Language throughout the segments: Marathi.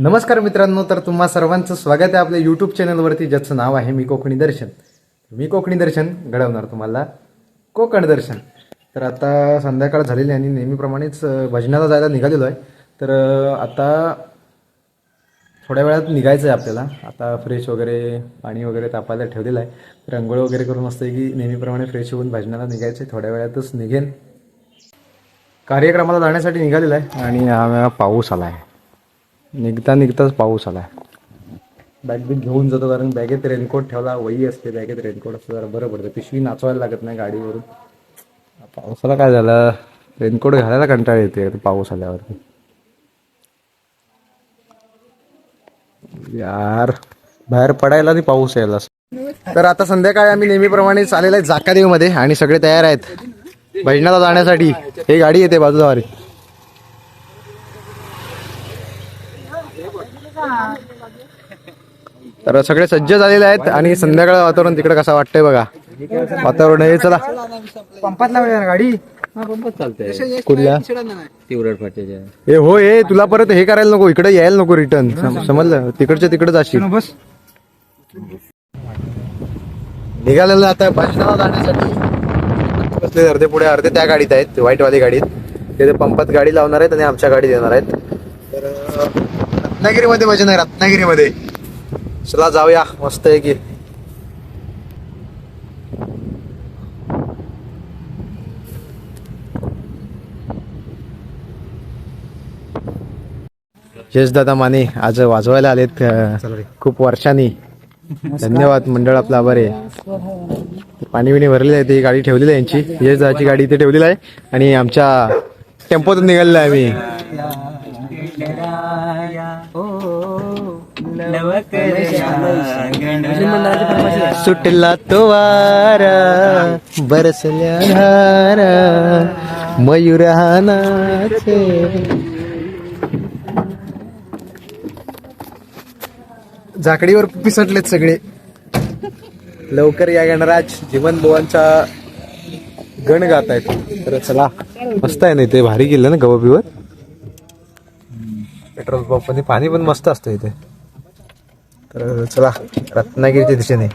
नमस्कार मित्रांनो तर तुम्हा सर्वांचं स्वागत आहे आपल्या यूट्यूब चॅनलवरती ज्याचं नाव आहे मी कोकणी दर्शन. मी कोकणी दर्शन घडवणार तुम्हाला. कोकण दर्शन. तर आता संध्याकाळ झालेली आहे आणि नेहमीप्रमाणेच भजनाला जायला निघालेलो आहे. तर आता थोड्या वेळात निघायचं आहे आपल्याला. आता फ्रेश वगैरे पाणी वगैरे तापायला ठेवलेलं आहे. तर अंघोळ वगैरे करून असतं की नेहमीप्रमाणे फ्रेश होऊन भजनाला निघायचं आहे थोड्या वेळातच निघेन. कार्यक्रमाला जाण्यासाठी निघालेला आहे आणि हा पाऊस आला आहे निघता निघताच पाऊस आला बॅग बिग घेऊन जातो कारण बॅगेत रेनकोट ठेवला वही असते बॅगेत रेनकोट असतं जरा बरं पडतं. पिशवी नाचवायला लागत नाही गाडीवरून. पावसाला काय झालं? रेनकोट घालायला कंटाळ येते पाऊस आल्यावरती. यार बाहेर पडायला आणि पाऊस यायला. तर आता संध्याकाळी आम्ही नेहमीप्रमाणे आलेलो आहे जाकादेवीमध्ये आणि सगळे तयार आहेत. भजनाला जाण्यासाठी. हे गाडी येते बाजूलावारी तर सगळे सज्ज झालेले आहेत आणि संध्याकाळ वातावरण तिकडे कसं वाटतंय बघा. वातावरण हे चला. पंपात लावली गाडी? कुठल्या? हे हो हे तुला परत हे करायला नको इकडे यायला नको रिटर्न समजलं? तिकडच्या तिकडे जाशील. बस. निघालेलं आता भाषणाला जाण्यासाठी. बसले अर्धे पुढे अर्धे त्या गाडीत आहेत व्हाईट वाली गाडीत. ते पंपात गाडी लावणार आहेत आणि आमच्या गाडीत येणार आहेत. तर रत्नागिरीमध्ये भजन आहे रत्नागिरीमध्ये चला जाऊया. मस्त आहे की यश दादा माने आज वाजवायला आलेत खूप वर्षांनी. धन्यवाद मंडळ आपलं आभार आहे पाणी बिणी भरलेलं आहे ती गाडी ठेवलेली आहे यांची. यश दादाची गाडी इथे ठेवलेली आहे. आणि आमच्या टेम्पोतून निघालेलं आहे मी सुटला तो वारा बरसल्या धारा मयूर नाचे झाकडीवर पिसटलेत सगळे. लवकर या गणराज जीवन बुवांचा गण गात आहेत. तर चला मस्त आहे ना इथे भारी गेलं ना गवबीवर. पेट्रोल पंप पाणी पण मस्त असतं इथे. तर चला रत्नागिरीच्या दिशेने.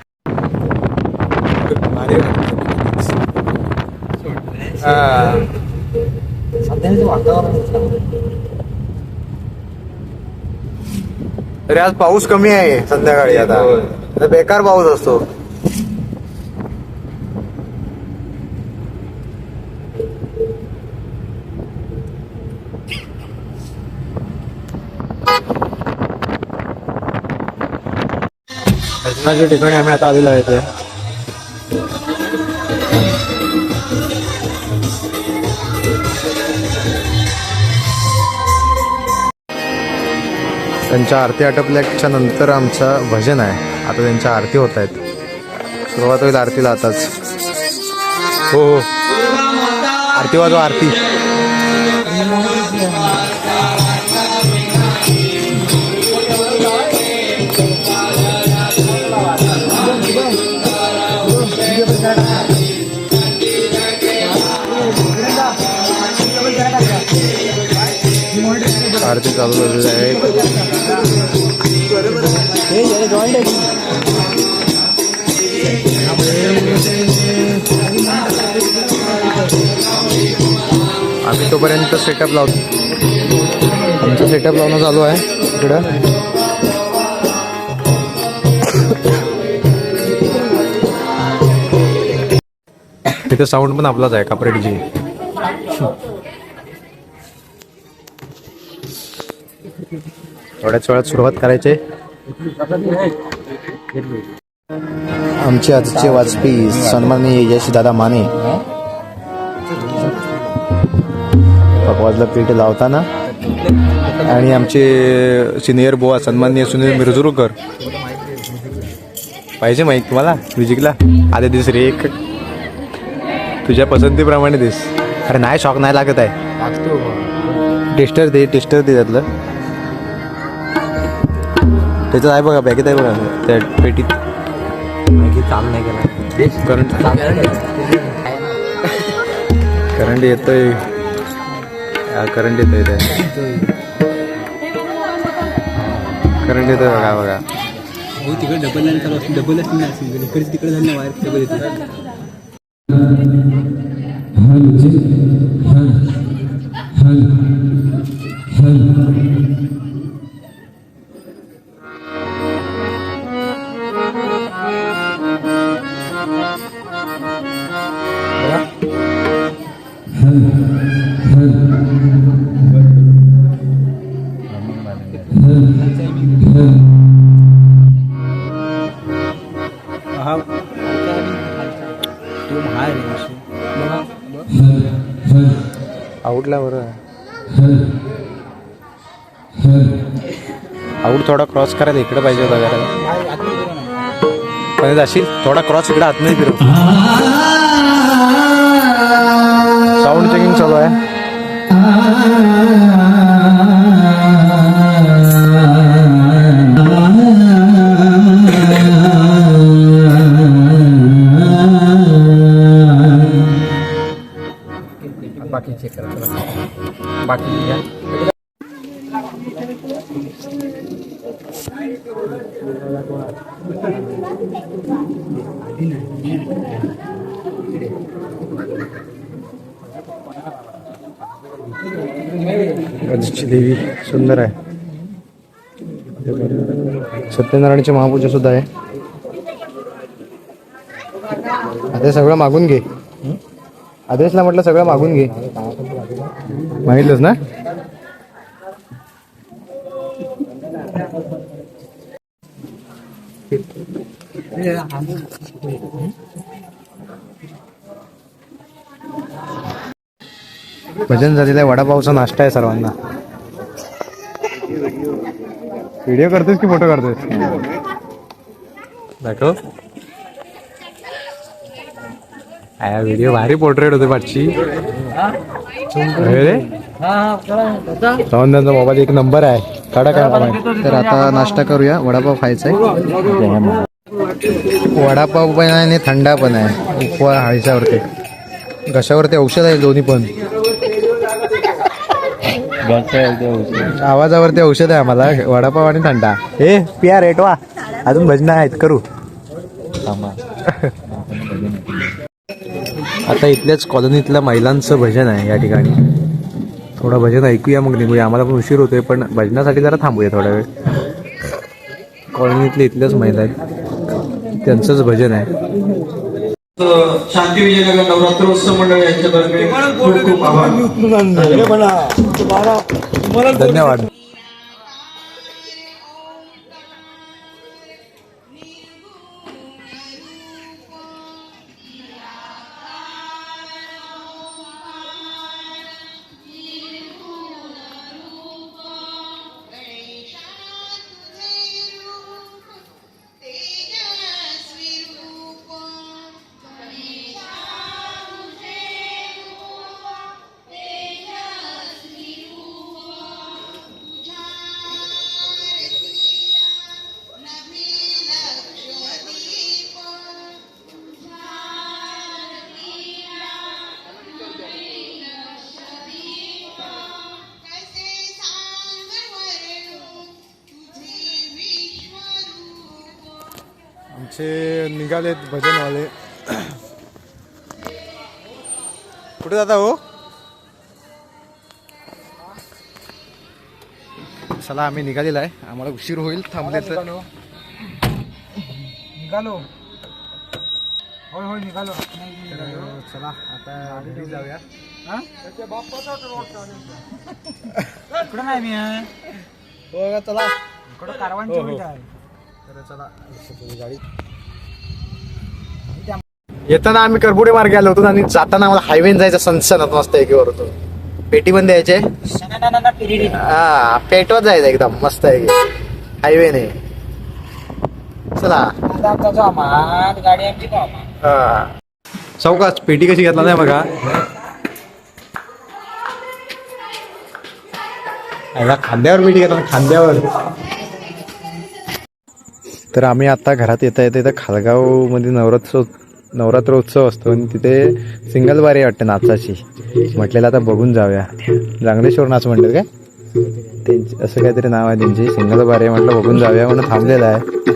तरी आज पाऊस कमी आहे संध्याकाळी आता बेकार पाऊस असतो. दर्शनाच्या ठिकाणी आम्ही आता आलेलो आहे ते त्यांच्या आरती आटपल्याच्या नंतर आमचं भजन आहे. आता त्यांच्या आरती होत आहेत. सुरुवात होईल आरतीला आताच. हो हो. आरती वाजवा आरती. आरती चालू झालेली आहे. आम्ही तोपर्यंत सेटअप लावतो आमचं सेटअप लावणं चालू आहे. इकडं. तिथे साऊंड पण आपलाच आहे कापरेटची थोड्याच वेळात सुरुवात करायची. आमचे आजचे वाजपेयी सन्माननीय यशदादा माने. पकवाजला पीठ लावताना आणि आमचे सिनियर बुवा सन्माननीय सुनील मिरजुरकर. पाहिजे माहीत तुम्हाला? म्युझिकला? आधे दिस रे एक. तुझ्या पसंतीप्रमाणे दिस. अरे नाही शॉक नाही लागत आहे. टेस्टर दे टेस्टर दे त्यातलं. त्याचं आहे बघा बॅगेत आहे बघा. त्या पेटीत. चालू नाही केला. करंट करंट येतोय. करंट येतोय ते करंट येतो बघा बघा. हो तिकडे डबल लाईन चालू असते. डबल सिंगल इकडे तिकडे झालं ना वायर डबल येते हा आऊटला बरोबर आऊट थोडा क्रॉस करायला इकडे पाहिजे होता जरा. पण असेल थोडा क्रॉस इकडे आत नाही फिरव साऊंड चेकिंग चालू आहे. बाकी चेक करा बाकी घ्या आजची देवी सुंदर आहे. सत्यनारायणची महापूजा सुद्धा आहे. आता सगळं मागून घे. आदेशला म्हटलं सगळं मागून घे. मागितलंच ना? भजन झालेलं आहे वडापावचा नाश्ता आहे सर्वांना. व्हिडिओ करतेस की फोटो करतेस दाखव. व्हिडिओ भारी पोर्ट्रेट होते पाठची रे मोबाईल एक नंबर आहे काढा काय तर आता नाश्ता करूया वडापाव खायचा आहे वडापाव पण आहे आणि थंडा पण आहे उपवा ह्याच्यावरती घशावरती औषध आहे दोन्ही पण आवाजावरती औषध आहे आम्हाला वडापाव आणि थंडा हे पिया रेट वा अजून भजन आहेत करू आता इथल्याच कॉलनीतल्या महिलांचं भजन आहे या ठिकाणी. थोडं भजन ऐकूया मग निघूया. आम्हाला पण उशीर होतोय पण भजनासाठी जरा थांबूया थोडा वेळ. कॉलनीतले इथल्याच महिला आहेत. त्यांचंच भजन आहे. शांती विजयनगर नवरात्रोत्सव मंडळ यांच्यातर्फे खूप खूप आभार. धन्यवाद. आमचे निघालेत भजनवाले. कुठे जाता हो? चला आम्ही निघालेला आहे. आम्हाला उशीर होईल थांबले तर. निघालो होय होय निघालो. चला आता घरी जाऊया. इकडं नाही मी हो? चला. कारवान आहे. तर चला. गाडी येताना आम्ही करबुडे मार्गे आलो होतो आणि जाताना आम्हाला हायवे जायचं सनसनत मस्त एकीवर होतो पेटी पण द्यायचे हा पेटवत जायचं एकदम मस्त आहे हायवे नाही चला गाडी हा. पेटी कशी घेतला नाही बघा याला खांद्यावर पेटी घेतला खांद्यावर तर आम्ही आता घरात येता येता इथं खालगावमध्ये नवरात्र उत्सव असतो आणि तिथे सिंगल बारे आहे वाटतं नाचाची. म्हटलेलं आता बघून जाऊया. रांगणेश्वर नाच म्हणतात काय? ते असं काहीतरी नाव आहे त्यांची. सिंगल बारे आहे म्हटलं बघून जाऊया. म्हणून थांबलेलं आहे.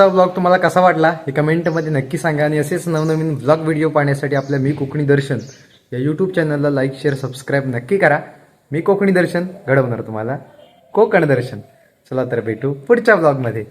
आजचा ब्लॉग तुम्हाला कसा वाटला हे कमेंटमध्ये नक्की सांगा आणि असेच नवनवीन ब्लॉग व्हिडिओ पाहण्यासाठी आपल्या मी कोकणी दर्शन या यूट्यूब चॅनलला लाईक शेअर सबस्क्राईब नक्की करा. मी कोकणी दर्शन घडवणार तुम्हाला. कोकण दर्शन. चला तर भेटू पुढच्या ब्लॉगमध्ये